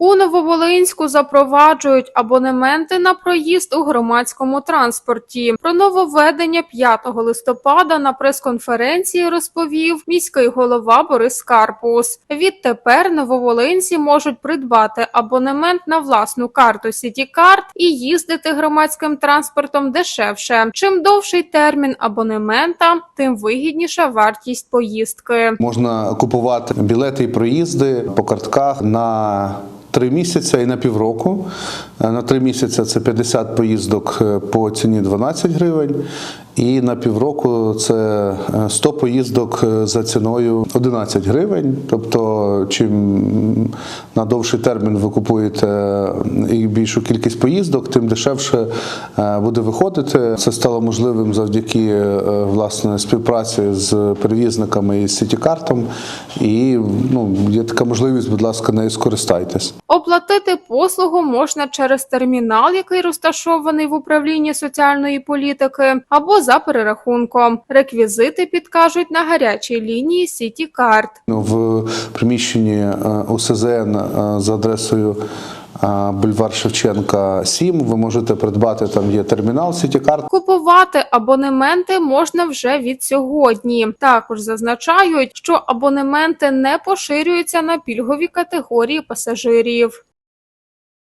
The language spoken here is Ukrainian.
У Нововолинську запроваджують абонементи на проїзд у громадському транспорті. Про нововведення 5 листопада на прес-конференції розповів міський голова Борис Карпус. Відтепер нововолинці можуть придбати абонемент на власну карту CityCard і їздити громадським транспортом дешевше. Чим довший термін абонемента, тим вигідніша вартість поїздки. Можна купувати білети і проїзди по картках на три місяці і на півроку. Е, На три місяці це 50 поїздок е, по ціні 12 гривень, і на півроку це е, 100 поїздок е, за ціною 11 гривень. Тобто, чим на довший термін ви купуєте е, і більшу кількість поїздок, тим дешевше е, буде виходити. Це стало можливим завдяки е, власне співпраці з перевізниками і Сітікартом. І ну, є така можливість, будь ласка, нею скористайтесь. Оплатити послугу можна через термінал, який розташований в управлінні соціальної політики, або за перерахунком. Реквізити підкажуть на гарячій лінії CityCard. В приміщенні е, УСЗН е, за адресою е, бульвар Шевченка 7 ви можете придбати там є термінал Сітікарт. Купувати абонементи можна вже від сьогодні. Також зазначають, що абонементи не поширюються на пільгові категорії пасажирів.